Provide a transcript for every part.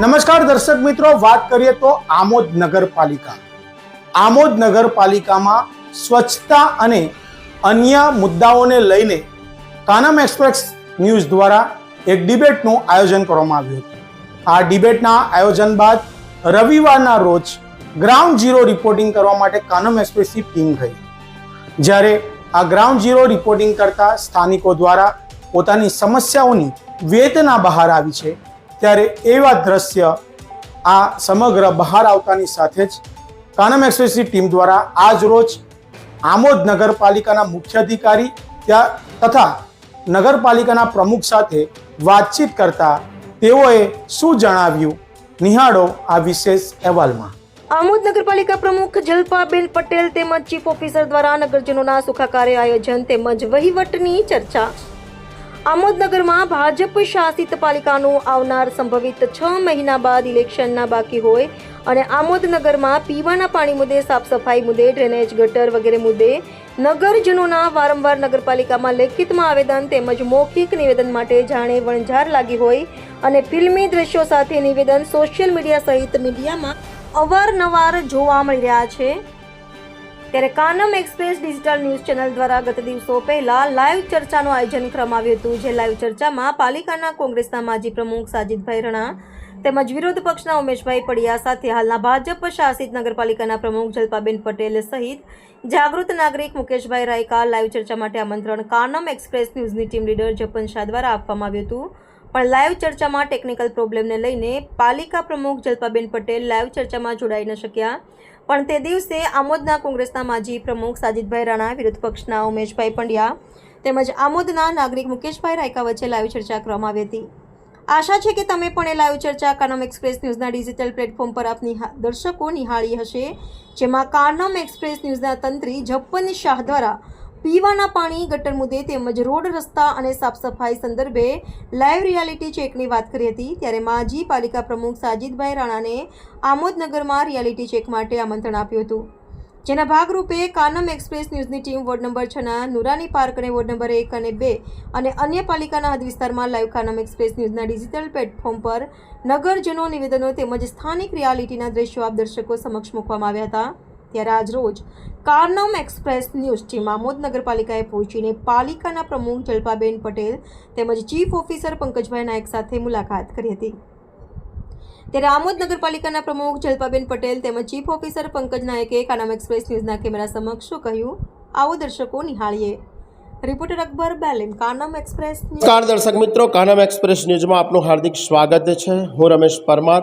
નમસ્કાર દર્શક મિત્રો, વાત કરીએ તો આમોદ નગરપાલિકા. આમોદ નગરપાલિકામાં સ્વચ્છતા અને અન્ય મુદ્દાઓને લઈને કાનમ એક્સપ્રેસ ન્યૂઝ દ્વારા એક ડિબેટનું આયોજન કરવામાં આવ્યું હતું. આ ડિબેટના આયોજન બાદ રવિવારના રોજ ગ્રાઉન્ડ ઝીરો રિપોર્ટિંગ કરવા માટે કાનમ એક્સપ્રેસની ટીમ ગઈ. જ્યારે આ ગ્રાઉન્ડ ઝીરો રિપોર્ટિંગ કરતા સ્થાનિકો દ્વારા પોતાની સમસ્યાઓની વેદના બહાર આવી છે. ત્યારે એવા દ્રશ્ય આ સમગ્ર બહાર આવતાની સાથે જ કાનમ એક્સપ્રેસની ટીમ દ્વારા આજ રોજ આમોદ નગરપાલિકાના મુખ્ય અધિકારી ત્યાં તથા નગરપાલિકાના પ્રમુખ સાથે વાતચીત કરતા તેઓએ શું જણાવ્યું? નિહાળો આ વિશેષ અહેવાલમાં. આમોદ નગરપાલિકા પ્રમુખ જલપાબેન પટેલ તેમજ ચીફ ઓફિસર દ્વારા નગરજનોના સુખાકારી આયોજન તેમજ વહીવટની ચર્ચા આમોદ નગરમાં ભાજપ શાસિત પાલિકાનું આવનાર સંભવિત છ મહિના બાદ ઇલેક્શનના બાકી હોય અને આમોદનગરમાં પીવાના પાણી મુદ્દે સાફ સફાઈ મુદ્દે ડ્રેનેજ ગટર વગેરે મુદ્દે નગરજનોના વારંવાર નગરપાલિકામાં લેખિતમાં આવેદન તેમજ મૌખિક નિવેદન માટે જાણે વણઝાર લાગી હોય અને ફિલ્મી દ્રશ્યો સાથે નિવેદન સોશિયલ મીડિયા સહિત મીડિયામાં અવારનવાર જોવા મળી રહ્યા છે. ત્યારે Kanam Express digital news channel દ્વારા ગત દિવસો પહેલા લાઈવ ચર્ચાનું આયોજન કરવામાં આવ્યું હતું. જે લાઈવ ચર્ચામાં પાલિકાના કોંગ્રેસના માજી પ્રમુખ સાજિદભાઈ રણા તેમજ વિરોધ પક્ષના ઉમેશભાઈ પડિયા સાથે હાલના ભાજપ શાસિત નગરપાલિકાના પ્રમુખ જલપાબેન પટેલ સહિત જાગૃત નાગરિક મુકેશભાઈ રાયકા લાઈવ ચર્ચા માટે આમંત્રણ કાનમ એક્સપ્રેસ ન્યૂઝની ટીમ લીડર જપન શાહ દ્વારા આપવામાં આવ્યું હતું. પણ લાઈવ ચર્ચામાં ટેકનિકલ પ્રોબ્લેમને લઈને પાલિકા પ્રમુખ જલપાબેન પટેલ લાઈવ ચર્ચામાં જોડાઈ ન શક્યા. પણ તે દિવસે આમોદના કોંગ્રેસના માજી પ્રમુખ સાજિદભાઈ રાણા, વિરોધ પક્ષના ઉમેશભાઈ પંડ્યા તેમજ આમોદના નાગરિક મુકેશભાઈ રાયકા વચ્ચે લાઈવ ચર્ચા કરવામાં આવી હતી. આશા છે કે તમે પણ એ લાઈવ ચર્ચા કાનમ એક્સપ્રેસ ન્યૂઝના ડિજિટલ પ્લેટફોર્મ પર આપ દર્શકો નિહાળી હશે, જેમાં કાનમ એક્સપ્રેસ ન્યૂઝના તંત્રી જપ્પન શાહ દ્વારા પીવાના પાણી ગટર મુદ્દે તેમજ રોડ રસ્તા અને સાફ સફાઈ સંદર્ભે લાઈવ રિયાલિટી ચેકની વાત કરી હતી. ત્યારે માજી પાલિકા પ્રમુખ સાજિદભાઈ રાણાને આમોદનગરમાં રિયાલિટી ચેક માટે આમંત્રણ આપ્યું હતું. જેના ભાગરૂપે કાનમ એક્સપ્રેસ ન્યૂઝની ટીમ વોર્ડ નંબર છના નુરાની પાર્ક અને વોર્ડ નંબર એક અને બે અને અન્ય પાલિકાના હદ વિસ્તારમાં લાઈવ કાનમ એક્સપ્રેસ ન્યૂઝના ડિજિટલ પ્લેટફોર્મ પર નગરજનો નિવેદનો તેમજ સ્થાનિક રિયાલિટીના દ્રશ્યો આપ દર્શકો સમક્ષ મૂકવામાં આવ્યા હતા. ત્યારે આજ રોજ Kanam Express news team Amod નગરપાલિકાએ પહોંચીને પાલિકાના પ્રમુખ જલપાબેન પટેલ તેમજ ચીફ ઓફિસર પંકજભાઈ નાયક સાથે મુલાકાત કરી હતી. ત્યારે આમોદ નગરપાલિકાના પ્રમુખ જલપાબેન પટેલ તેમજ ચીફ ઓફિસર પંકજ નાયકે કાનામ એક્સપ્રેસ ન્યૂઝના કેમેરા સમક્ષ શું કહ્યું? આવો દર્શકો નિહાળીએ. રિપોર્ટર અકબર બેલેમ કાનામ એક્સપ્રેસ નમસ્કાર દર્શક મિત્રો કાનમ એક્સપ્રેસ ન્યૂઝમાં આપનું હાર્દિક સ્વાગત છે. હું રમેશ પરમાર.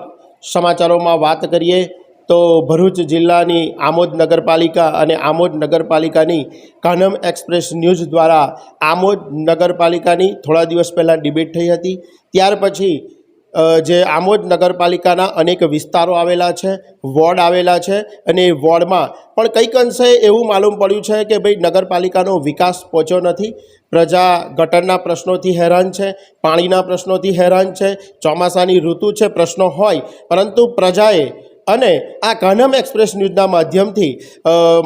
સમાચારોમાં વાત કરીએ તો ભરૂચ જિલ્લાની આમોદ નગરપાલિકા અને આમોદ નગરપાલિકાની કાનમ એક્સપ્રેસ ન્યૂઝ દ્વારા આમોદ નગરપાલિકાની થોડા દિવસ પહેલાં ડિબેટ થઈ હતી. ત્યાર પછી જે આમોદ નગરપાલિકાના અનેક વિસ્તારો આવેલા છે, વોર્ડ આવેલા છે અને એ વોર્ડમાં પણ કંઈક અંશે એવું માલુમ પડ્યું છે કે ભાઈ નગરપાલિકાનો વિકાસ પહોંચ્યો નથી. પ્રજા ગટરના પ્રશ્નોથી હેરાન છે, પાણીના પ્રશ્નોથી હેરાન છે, ચોમાસાની ઋતુ છે, પ્રશ્નો હોય, પરંતુ પ્રજાએ અને આ કાનમ એક્સપ્રેસ ન્યૂઝના માધ્યમથી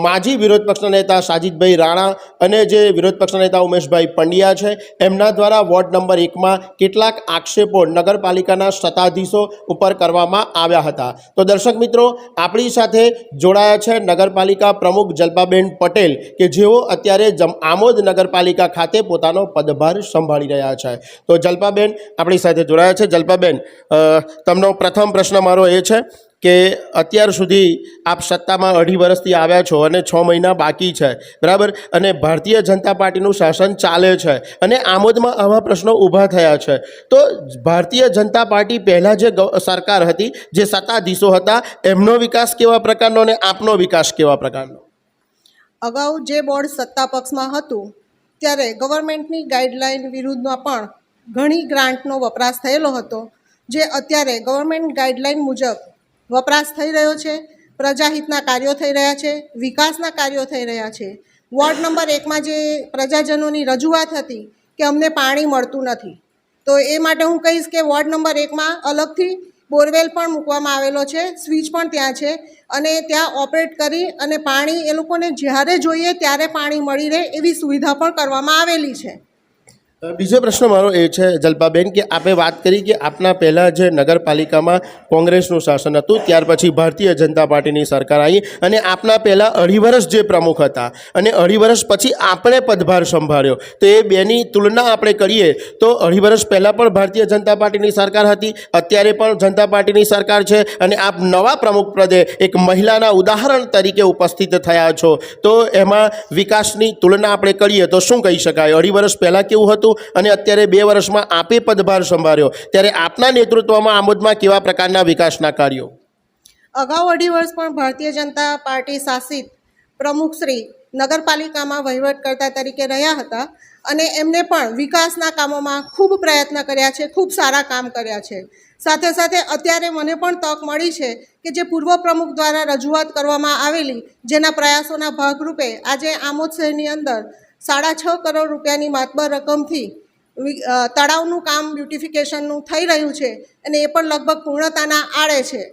માજી વિરોધ પક્ષના નેતા સાજિદભાઈ રાણા અને જે વિરોધ પક્ષના નેતા ઉમેશભાઈ પંડ્યા છે, એમના દ્વારા વોર્ડ નંબર એકમાં કેટલાક આક્ષેપો નગરપાલિકાના સત્તાધીશો ઉપર કરવામાં આવ્યા હતા. તો દર્શક મિત્રો, આપણી સાથે જોડાયા છે નગરપાલિકા પ્રમુખ જલ્પાબેન પટેલ, કે જેઓ અત્યારે આમોદ નગરપાલિકા ખાતે પોતાનો પદભાર સંભાળી રહ્યા છે. તો જલ્પાબેન, આપણી સાથે જોડાયા છે. જલ્પાબેન તમનો પ્રથમ પ્રશ્ન મારો એ છે કે અત્યાર સુધી આપ સત્તામાં અઢી વર્ષથી આવ્યા છો અને છ મહિના બાકી છે, બરાબર? અને ભારતીય જનતા પાર્ટીનું શાસન ચાલે છે અને આમોદમાં આવા પ્રશ્નો ઊભા થયા છે. તો ભારતીય જનતા પાર્ટી પહેલાં જે સરકાર હતી, જે સત્તાધીશો હતા, એમનો વિકાસ કેવા પ્રકારનો અને આપનો વિકાસ કેવા પ્રકારનો? અગાઉ જે બોર્ડ સત્તા પક્ષમાં હતું, ત્યારે ગવર્મેન્ટની ગાઈડલાઈન વિરુદ્ધમાં પણ ઘણી ગ્રાન્ટનો વપરાશ થયેલો હતો, જે અત્યારે ગવર્મેન્ટ ગાઈડલાઈન મુજબ વપરાશ થઈ રહ્યો છે, પ્રજાહિતના કાર્યો થઈ રહ્યા છે, વિકાસના કાર્યો થઈ રહ્યા છે. વોર્ડ નંબર એકમાં જે પ્રજાજનોની રજૂઆત હતી કે અમને પાણી મળતું નથી, તો એ માટે હું કહીશ કે વોર્ડ નંબર એકમાં અલગથી બોરવેલ પણ મૂકવામાં આવેલો છે, સ્વિચ પણ ત્યાં છે અને ત્યાં ઓપરેટ કરી અને પાણી એ લોકોને જ્યારે જોઈએ ત્યારે પાણી મળી રહે એવી સુવિધા પણ કરવામાં આવેલી છે. બીજો પ્રશ્ન મારો એ છે, જલ્પાબેન, કે આપણે વાત કરી કે આપના પહેલાં જે નગરપાલિકામાં કોંગ્રેસનું શાસન હતું, ત્યાર પછી ભારતીય જનતા પાર્ટીની સરકાર આવી અને આપના પહેલાં અઢી વર્ષ જે પ્રમુખ હતા અને અઢી વર્ષ પછી આપણે પદભાર સંભાળ્યો. તો એ બેની તુલના આપણે કરીએ તો અઢી વર્ષ પહેલાં પણ ભારતીય જનતા પાર્ટીની સરકાર હતી, અત્યારે પણ જનતા પાર્ટીની સરકાર છે અને આપ નવા પ્રમુખ પદે એક મહિલાના ઉદાહરણ તરીકે ઉપસ્થિત થયા છો. તો એમાં વિકાસની તુલના આપણે કરીએ તો શું કહી શકાય? અઢી વર્ષ પહેલાં કેવું હતું? અને અત્યારે બે વર્ષમાં આપે પદભાર સંભાળ્યો. ત્યારે આપના નેતૃત્વમાં આમોદમાં કેવા પ્રકારના વિકાસના કાર્યો અગાઉ અઢી વર્ષ પણ ભારતીય જનતા પાર્ટી શાસિત પ્રમુખશ્રી નગરપાલિકામાં વહીવટકર્તા તરીકે રહ્યા હતા અને એમને પણ વિકાસના કામોમાં ખૂબ પ્રયત્ન કર્યા છે, ખૂબ સારા કામ કર્યા છે. સાથે સાથે અત્યારે મને પણ તક મળી છે કે જે પૂર્વ પ્રમુખ દ્વારા રજૂઆત કરવામાં આવેલી, જેના પ્રયાસોના ભાગરૂપે આજે આમોદ શહેરની અંદર સાડા છ કરોડ રૂપિયાની માતબર રકમથી તળાવનું કામ બ્યુટિફિકેશનનું થઈ રહ્યું છે અને એ પણ લગભગ પૂર્ણતાના આડે છે.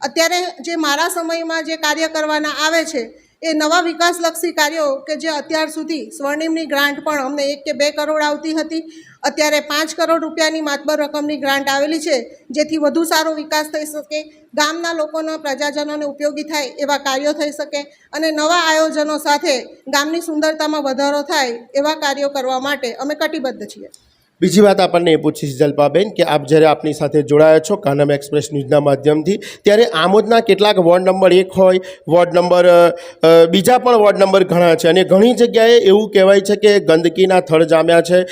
અત્યારે જે મારા સમયમાં જે કાર્ય કરવાના આવે છે એ નવા વિકાસલક્ષી કાર્યો કે જે અત્યાર સુધી સ્વર્ણિમની ગ્રાન્ટ પણ અમને એક કે બે કરોડ આવતી હતી, અત્યારે પાંચ કરોડ રૂપિયાની માતબર રકમની ગ્રાન્ટ આવેલી છે, જેથી વધુ સારો વિકાસ થઈ શકે, ગામના લોકોના પ્રજાજનોને ઉપયોગી થાય એવા કાર્યો થઈ શકે અને નવા આયોજનો સાથે ગામની સુંદરતામાં વધારો થાય એવા કાર્યો કરવા માટે અમે કટિબદ્ધ છીએ. બીજી વાત આપણને એ પૂછીશ જલ્પાબેન કે આપ જ્યારે આપની સાથે જોડાયા છો કાનમ એક્સપ્રેસ ન્યૂઝના માધ્યમથી, ત્યારે આમોદના કેટલાક વોર્ડ નંબર એક હોય, વોર્ડ નંબર બીજા પણ વોર્ડ નંબર ઘણા છે. અને ઘણી જગ્યાએ એવું કહેવાય છે કે ગંદકીના થળ જામ્યા છે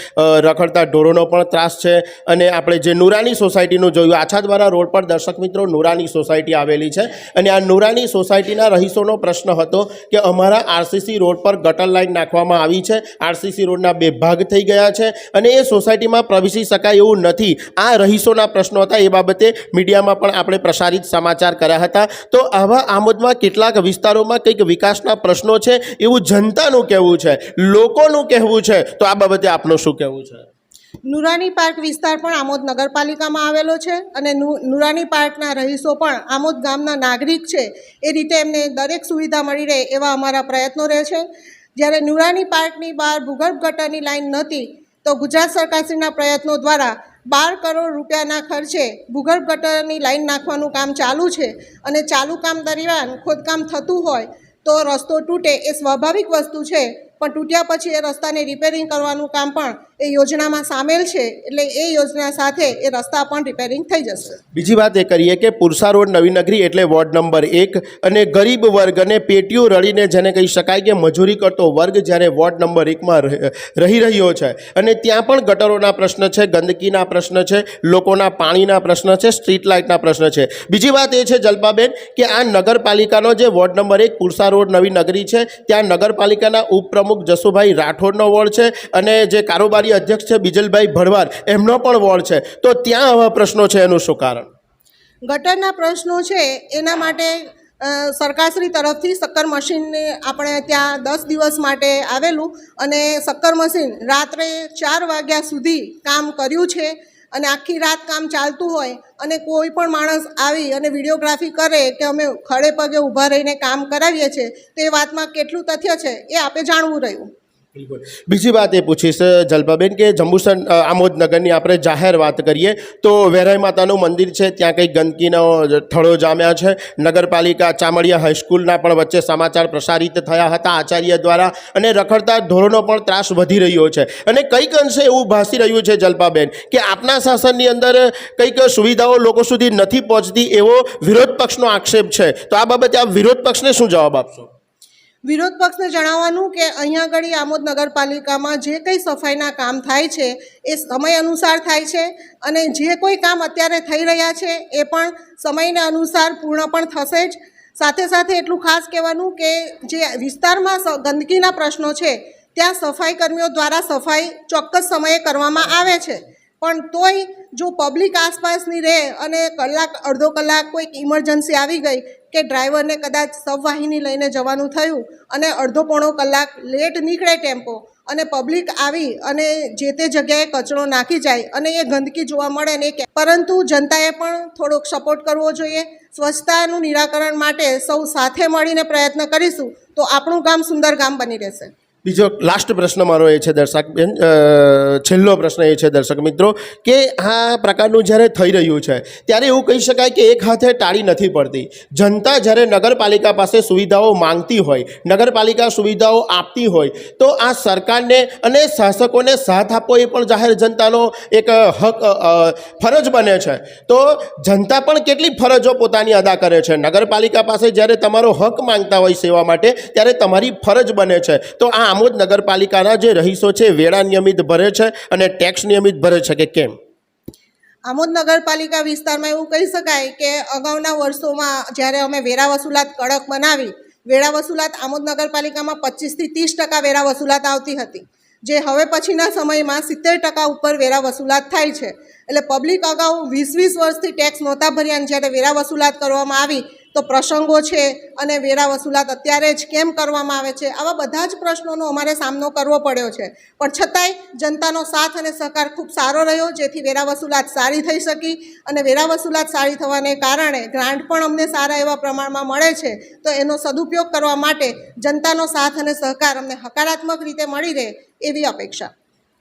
રખડતા ઢોરોનો પણ ત્રાસ છે. અને આપણે જે નુરાની સોસાયટીનું જોયું આછાદવારા રોડ પર દર્શક મિત્રો નુરાની સોસાયટી આવેલી છે. અને આ નુરાની સોસાયટીના રહીશોનો પ્રશ્ન હતો કે અમારા આરસીસી રોડ પર ગટર લાઇન નાખવામાં આવી છે. આરસીસી રોડના બે ભાગ થઈ ગયા છે. અને એ સોસાયટીમાં પ્રવેશી શકાય એવું નથી. આ રહીશોના પ્રશ્નો હતા. એ બાબતે મીડિયામાં પણ આપણે પ્રસારિત સમાચાર કર્યા હતા. તો આવા આમોદમાં કેટલાક વિસ્તારોમાં કંઈક વિકાસના પ્રશ્નો છે એવું જનતાનું કહેવું છે, લોકોનું કહેવું છે. તો આ બાબતે આપનું શું કહેવું છે? નુરાની પાર્ક વિસ્તાર પણ આમોદ નગરપાલિકામાં આવેલો છે અને નુરાની પાર્કના રહીશો પણ આમોદ ગામના નાગરિક છે. એ રીતે એમને દરેક સુવિધા મળી રહે એવા અમારા પ્રયત્નો રહે છે. જ્યારે નુરાની પાર્કની બહાર ભૂગર્ભ ગટરની લાઇન નહોતી તો ગુજરાત સરકારશ્રીના પ્રયત્નો દ્વારા બાર કરોડ રૂપિયાના ખર્ચે ભૂગર્ભ ગટરની લાઈન નાખવાનું કામ ચાલુ છે અને ચાલુ કામ દરમિયાન ખોદકામ થતું હોય તો રસ્તો તૂટે એ સ્વાભાવિક વસ્તુ છે. પણ તૂટ્યા પછી એ રસ્તાને રિપેરિંગ કરવાનું કામ પણ એ યોજનામાં સામેલ છે, એટલે એ યોજના સાથે એ રસ્તા પણ રિપેરિંગ થઈ જશે. બીજી વાત એ કરીએ કે પુરસા રોડ નવી નગરી એટલે વોર્ડ નંબર એક અને ગરીબ વર્ગ અને પેટીઓ રળીને જેને કહી શકાય કે મજૂરી કરતો વર્ગ જ્યારે વોર્ડ નંબર એકમાં રહી રહ્યો છે. અને ત્યાં પણ ગટરોના પ્રશ્ન છે, ગંદકીના પ્રશ્ન છે, લોકોના પાણીના પ્રશ્ન છે, સ્ટ્રીટ લાઇટના પ્રશ્ન છે. બીજી વાત એ છે જલ્પાબેન કે આ નગરપાલિકાનો જે વોર્ડ નંબર એક પુરસા રોડ નવી નગરી છે, ત્યાં નગરપાલિકાના ઉપપ્રમુખ જસુભાઈ રાઠોડનો વોર્ડ છે અને જે કારોબારી અધ્યક્ષ છે બીજલભાઈ ભરવાડ એમનો પણ વોર્ડ છે. તો ત્યાં આવા પ્રશ્નો છે, એનું શું કારણ? ગટરના પ્રશ્નો છે, એના માટે સરકારશ્રી તરફથી શક્કર મશીનને આપણે ત્યાં દસ દિવસ માટે આવેલું અને શક્કર મશીન રાત્રે ચાર વાગ્યા સુધી કામ કર્યું છે અને આખી રાત કામ ચાલતું હોય અને કોઈ પણ માણસ આવી અને વિડીયોગ્રાફી કરે કે અમે ખડે પગે ઊભા રહીને કામ કરાવીએ છીએ, તો વાતમાં કેટલું તથ્ય છે એ આપે જાણવું રહ્યું. બીજી વાત એ પૂછીશ, જલ્પાબેન, કે જંબુસર આમોદનગરની આપણે જાહેર વાત કરીએ, તો વેરાઈ માતાનું મંદિર છે, ત્યાં કંઈક ગંદકીનો થળો જામ્યા છે? નગરપાલિકા, ચામડિયા હાઈસ્કૂલના પણ વચ્ચે સમાચાર પ્રસારિત થયા હતા આચાર્ય દ્વારા, અને રખડતા ધોરણો પણ ત્રાસ વધી રહ્યો છે. અને કંઈક અંશે એવું ભાસી રહ્યું છે, જલ્પાબેન, કે આપના શાસનની અંદર કંઈક સુવિધાઓ લોકો સુધી નથી પહોંચતી એવો વિરોધ પક્ષનો આક્ષેપ છે. તો આ બાબતે આ વિરોધ પક્ષને શું જવાબ આપશો? વિરોધ પક્ષને જણાવવાનું કે અહીંયા આગળ આમોદ નગરપાલિકામાં જે કંઈ સફાઈના કામ થાય છે, એ સમય અનુસાર થાય છે અને જે કોઈ કામ અત્યારે થઈ રહ્યા છે, એ પણ સમયને અનુસાર પૂર્ણ પણ થશે જ. સાથે સાથે એટલું ખાસ કહેવાનું કે જે વિસ્તારમાં ગંદકીના પ્રશ્નો છે, ત્યાં સફાઈ કર્મીઓ દ્વારા સફાઈ ચોક્કસ સમયે કરવામાં આવે છે. પણ તોય જો પબ્લિક આસપાસની રહે અને કલાક, અડધો કલાક કોઈક ઇમરજન્સી આવી ગઈ કે ડ્રાઈવરને કદાચ સબવાહિની લઈને જવાનું થયું અને અડધો પોણો કલાક લેટ નીકળે ટેમ્પો અને પબ્લિક આવી અને જે તે જગ્યાએ કચરો નાખી જાય અને એ ગંદકી જોવા મળે ને કે- પરંતુ જનતાએ પણ થોડોક સપોર્ટ કરવો જોઈએ. સ્વચ્છતાનું નિરાકરણ માટે સૌ સાથે મળીને પ્રયત્ન કરીશું તો આપણું ગામ સુંદર ગામ બની રહેશે. બીજો લાસ્ટ પ્રશ્ન મારો એ છે દર્શક બેન છેલ્લો પ્રશ્ન એ છે દર્શક મિત્રો, કે આ પ્રકારનું જ્યારે થઈ રહ્યું છે, ત્યારે એવું કહી શકાય કે એક હાથે ટાળી નથી પડતી. જનતા જ્યારે નગરપાલિકા પાસે સુવિધાઓ માંગતી હોય, નગરપાલિકા સુવિધાઓ આપતી હોય, તો આ સરકારને અને શાસકોને સાથ આપવો એ પણ જાહેર જનતાનો એક હક ફરજ બને છે. તો જનતા પણ કેટલી ફરજો પોતાની અદા કરે છે? નગરપાલિકા પાસે જ્યારે તમારો હક માંગતા હોય સેવા માટે, ત્યારે તમારી ફરજ બને છે. તો આ આમોદ નગરપાલિકાના જે રહીશો છે, વેળા નિયમિત ભરે છે અને ટેક્સ નિયમિત ભરે છે કે કેમ? આમોદ નગરપાલિકા વિસ્તારમાં એવું કહી શકાય કે અગાઉના વર્ષોમાં જ્યારે અમે વેરા વસૂલાત કડક બનાવી વેરા વસૂલાત આમોદ નગરપાલિકામાં પચીસથી ત્રીસ ટકા વેરા વસૂલાત આવતી હતી. જે હવે પછીના સમયમાં સિત્તેર ટકા ઉપર વેરા વસૂલાત થાય છે. એટલે પબ્લિક અગાઉ વીસ વીસ વર્ષથી ટેક્સ નહોતા ભર્યા જ્યારે વેરા વસૂલાત કરવામાં આવી તો પ્રસંગો છે અને વેરા વસૂલાત અત્યારે જ કેમ કરવામાં આવે છે? આવા બધા જ પ્રશ્નોનો અમારે સામનો કરવો પડ્યો છે. પણ છતાંય જનતાનો સાથ અને સહકાર ખૂબ સારો રહ્યો, જેથી વેરા વસૂલાત સારી થઈ શકી અને વેરા વસૂલાત સારી થવાને કારણે ગ્રાન્ટ પણ અમને સારા એવા પ્રમાણમાં મળે છે. તો એનો સદુપયોગ કરવા માટે જનતાનો સાથ અને સહકાર અમને હકારાત્મક રીતે મળી રહે એવી અપેક્ષા.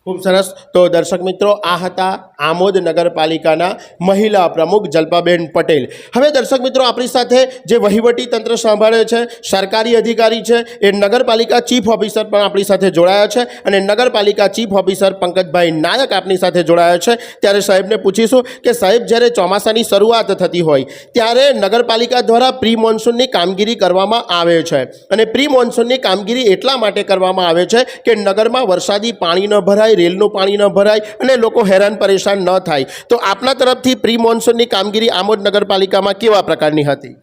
ખૂબ સરસ. તો દર્શક મિત્રો, આ હતા આમોદ નગરપાલિકાના મહિલા પ્રમુખ જલ્પાબેન પટેલ. હવે દર્શક મિત્રો, આપણી સાથે જે વહીવટી તંત્ર સંભાળે છે, સરકારી અધિકારી છે, એ નગરપાલિકા ચીફ ઓફિસર પણ આપણી સાથે જોડાયા છે અને નગરપાલિકા ચીફ ઓફિસર પંકજભાઈ નાયક આપણી સાથે જોડાયા છે. ત્યારે સાહેબને પૂછીશું કે સાહેબ, જ્યારે ચોમાસાની શરૂઆત થતી હોય, ત્યારે નગરપાલિકા દ્વારા પ્રી મોન્સૂનની કામગીરી કરવામાં આવે છે. અને પ્રી મોન્સૂનની કામગીરી એટલા માટે કરવામાં આવે છે કે નગરમાં વરસાદી પાણી ન ભરાય રેલનું પાણી ન ભરાય અને લોકો હેરાન પરેશાન ન થાય. તો આપના તરફથી પ્રી મોન્સૂનની કામગીરી આમોદ નગરપાલિકામાં કેવા પ્રકારની હતી?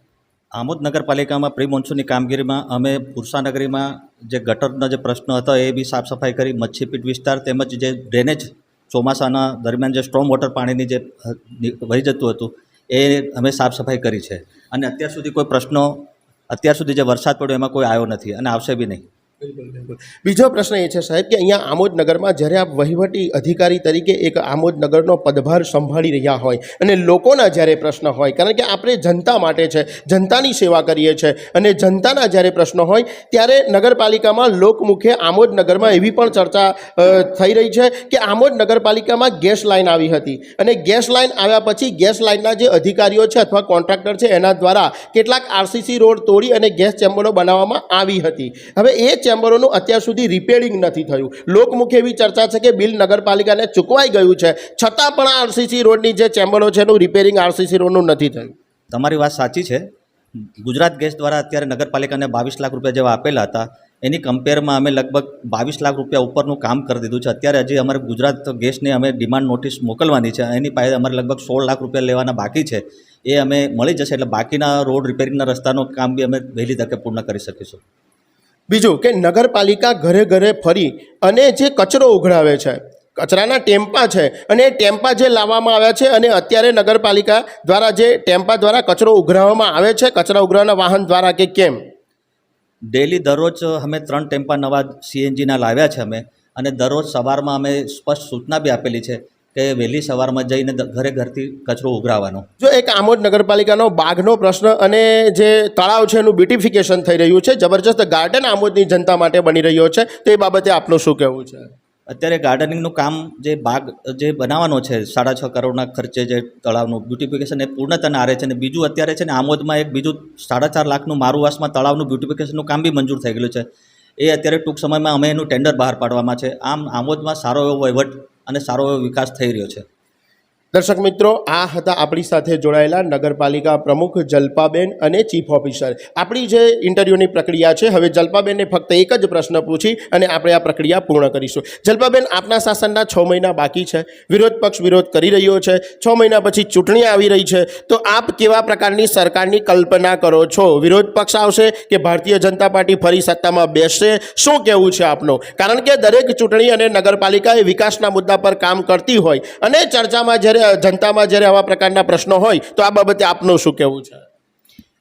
આમોદ નગરપાલિકામાં પ્રી મોન્સૂનની કામગીરીમાં અમે પુરસાનગરીમાં જે ગટરનો જે પ્રશ્ન હતો એ બી સાફ સફાઈ કરી, મચ્છીપીટ વિસ્તાર તેમજ જે ડ્રેનેજ ચોમાસાના દરમિયાન જે સ્ટ્રોમ વોટર પાણીની જે વહી જતું હતું, એ અમે સાફ સફાઈ કરી છે. અને અત્યાર સુધી કોઈ પ્રશ્નો, અત્યાર સુધી જે વરસાદ પડ્યો એમાં કોઈ આવ્યો નથી અને આવશે બી નહીં. બીજો પ્રશ્ન એ છે સાહેબ કે અહીંયા આમોદ નગરમાં જ્યારે આપ વહીવટી અધિકારી તરીકે એક આમોદ નગરનો પદભાર સંભાળી રહ્યા હોય અને લોકોના જ્યારે પ્રશ્ન હોય, કારણ કે આપણે જનતા માટે છે, જનતાની સેવા કરીએ છીએ અને જનતાના જ્યારે પ્રશ્નો હોય ત્યારે નગરપાલિકામાં લોકમુખે આમોદ નગરમાં એવી પણ ચર્ચા થઈ રહી છે કે આમોદ નગરપાલિકામાં ગેસ લાઇન આવી હતી અને ગેસ લાઇન આવ્યા પછી ગેસ લાઇનના જે અધિકારીઓ છે અથવા કોન્ટ્રાક્ટર છે એના દ્વારા કેટલાક આરસીસી રોડ તોડી અને ગેસ ચેમ્બરો બનાવવામાં આવી હતી. હવે એ ચેમ્બરોનું અત્યાર સુધી રિપેરિંગ નથી થયું. લોકમુખે એવી ચર્ચા છે કે બિલ નગરપાલિકાને ચૂકવાઈ ગયું છે. છતાં પણ આરસીસી રોડની જે ચેમ્બરો છે એનું રિપેરિંગ આરસીસી રોડનું નથી થયું. તમારી વાત સાચી છે. ગુજરાત ગેસ દ્વારા અત્યારે નગરપાલિકાને બાવીસ લાખ રૂપિયા જેવા આપેલા હતા. એની કમ્પેરમાં અમે લગભગ બાવીસ લાખ રૂપિયા ઉપરનું કામ કરી દીધું છે. અત્યારે હજી અમારે ગુજરાત ગેસને અમે ડિમાન્ડ નોટિસ મોકલવાની છે. એની પાસે અમારે લગભગ સોળ લાખ રૂપિયા લેવાના બાકી છે. એ અમે મળી જશે. એટલે બાકીના રોડ રિપેરિંગના રસ્તાનું કામ બી અમે વહેલી તકે પૂર્ણ કરી શકીશું. બીજું કે નગરપાલિકા ઘરે ઘરે ફરી અને જે કચરો ઉઘરાવે છે, કચરાના ટેમ્પા છે અને એ ટેમ્પા જે લાવવામાં આવ્યા છે અને અત્યારે નગરપાલિકા દ્વારા જે ટેમ્પા દ્વારા કચરો ઉઘરાવવામાં આવે છે, કચરા ઉઘરાવવાના વાહન દ્વારા કે કેમ? ડેલી દરરોજ અમે ત્રણ ટેમ્પા નવા સીએનજીના લાવ્યા છે અમે અને દરરોજ સવારમાં અમે સ્પષ્ટ સૂચના બી આપેલી છે કે વહેલી સવારમાં જઈને ઘરે ઘરથી કચરો ઉઘરાવાનો. જો એક આમોદ નગરપાલિકાનો બાગનો પ્રશ્ન અને જે તળાવ છે એનું બ્યુટિફિકેશન થઈ રહ્યું છે જબરજસ્ત ગાર્ડન આમોદની જનતા માટે બની રહ્યો છે તે બાબતે આપનું શું કહેવું છે? અત્યારે ગાર્ડનિંગનું કામ જે બાગ જે બનાવવાનો છે સાડા છ કરોડના ખર્ચે જે તળાવનું બ્યુટિફિકેશન એ પૂર્ણતાને આરે છે અને બીજું અત્યારે છે ને આમોદમાં એક બીજું સાડા ચાર લાખનું મારુવાસમાં તળાવનું બ્યુટિફિકેશનનું કામ બી મંજૂર થઈ ગયેલું છે. એ અત્યારે ટૂંક સમયમાં અમે એનું ટેન્ડર બહાર પાડવામાં છે. આમ આમોદમાં સારો એવો વહીવટ અને સારો એવો વિકાસ થઈ રહ્યો છે. દર્શક મિત્રો, આ હતા આપણી સાથે જોડાયેલા નગરપાલિકા પ્રમુખ જલ્પાબેન અને ચીફ ઓફિસર. આપણી જે ઇન્ટરવ્યૂની પ્રક્રિયા છે, હવે જલ્પાબેનને ફક્ત એક જ પ્રશ્ન પૂછી અને આપણે આ પ્રક્રિયા પૂર્ણ કરીશું. જલ્પાબેન, આપના શાસનના છ મહિના બાકી છે. વિરોધ પક્ષ વિરોધ કરી રહ્યો છે. છ મહિના પછી ચૂંટણી આવી રહી છે. તો આપ કેવા પ્રકારની સરકારની કલ્પના કરો છો? વિરોધ પક્ષ આવશે કે ભારતીય જનતા પાર્ટી ફરી સત્તામાં બેસશે? શું કહેવું છે આપનું? કારણ કે દરેક ચૂંટણી અને નગરપાલિકા એ વિકાસના મુદ્દા પર કામ કરતી હોય અને ચર્ચામાં જ્યારે જનતામાં જ્યારે આવા પ્રકારના પ્રશ્નો હોય, તો આ બાબતે આપનું શું કહેવું છે?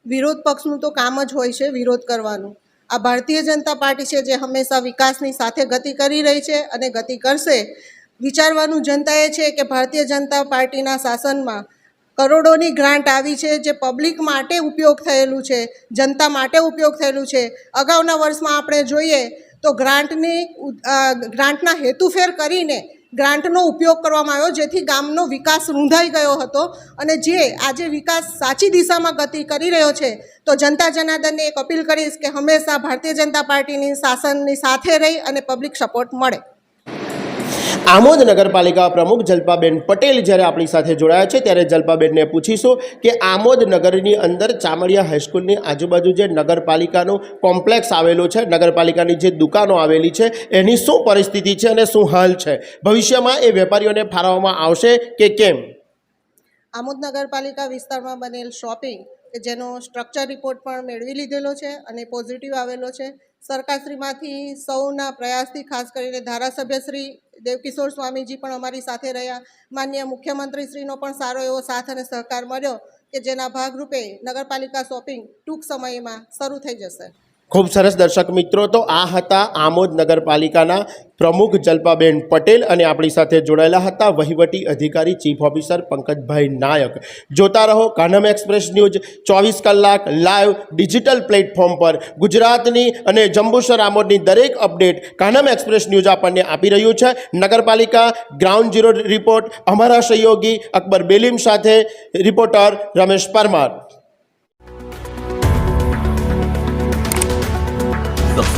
વિરોધ પક્ષનું તો કામ જ હોય છે વિરોધ કરવાનું. આ ભારતીય જનતા પાર્ટી છે જે હંમેશા વિકાસની સાથે ગતિ કરી રહી છે અને ગતિ કરશે. વિચારવાનું જનતાએ છે કે ભારતીય જનતા પાર્ટીના શાસનમાં કરોડોની ગ્રાન્ટ આવી છે જે પબ્લિક માટે ઉપયોગ થયેલું છે, જનતા માટે ઉપયોગ થયેલું છે. અગાઉના વર્ષમાં આપણે જોઈએ તો ગ્રાન્ટની ગ્રાન્ટના હેતુફેર કરીને ગ્રાન્ટનો ઉપયોગ કરવામાં આવ્યો, જેથી ગામનો વિકાસ રૂંધાઈ ગયો હતો અને જે આજે વિકાસ સાચી દિશામાં ગતિ કરી રહ્યો છે, તો જનતા જનાર્દનને એક અપીલ કરીશ કે હંમેશા ભારતીય જનતા પાર્ટીની શાસનની સાથે રહી અને પબ્લિક સપોર્ટ મળે. આમોદ નગરપાલિકા પ્રમુખ જલ્પાબેન પટેલ જ્યારે આપણી સાથે જોડાયા છે, ત્યારે જલ્પાબેનને પૂછીશું કે આમોદ નગરની અંદર ચામડિયા હાઈસ્કૂલની આજુબાજુ જે નગરપાલિકાનું કોમ્પ્લેક્સ આવેલું છે, નગરપાલિકાની જે દુકાનો આવેલી છે, એની શું પરિસ્થિતિ છે અને શું હાલ છે? ભવિષ્યમાં એ વેપારીઓને ફાળવવામાં આવશે કે કેમ? આમોદ નગરપાલિકા વિસ્તારમાં બનેલ શોપિંગ કે જેનો સ્ટ્રક્ચર રિપોર્ટ પણ મેળવી લીધેલો છે અને પોઝિટિવ આવેલો છે. સરકારશ્રીમાંથી સૌના પ્રયાસથી, ખાસ કરીને ધારાસભ્ય શ્રી દેવકિશોર સ્વામીજી પણ અમારી સાથે રહ્યા. માન્ય મુખ્યમંત્રીશ્રીનો પણ સારો એવો સાથ અને સહકાર મળ્યો કે જેના ભાગરૂપે નગરપાલિકા શોપિંગ ટૂંક સમયમાં શરૂ થઈ જશે. ખૂબ સરસ દર્શક મિત્રો, તો આ હતા આમોદ નગરપાલિકાના પ્રમુખ જલ્પાબેન પટેલ અને આપણી સાથે જોડાયેલા હતા વહીવટી અધિકારી ચીફ ઓફિસર પંકજભાઈ નાયક. જોતા રહો કાનમ એક્સપ્રેસ ન્યૂઝ, ચોવીસ કલાક લાઈવ ડિજિટલ પ્લેટફોર્મ પર. ગુજરાતની અને જંબુસર આમોદની દરેક અપડેટ કાનમ એક્સપ્રેસ ન્યૂઝ આપણને આપી રહ્યું છે. નગરપાલિકા ગ્રાઉન્ડ ઝીરો રિપોર્ટ, અમારા સહયોગી અકબર બેલીમ સાથે, reporter Ramesh Parmar.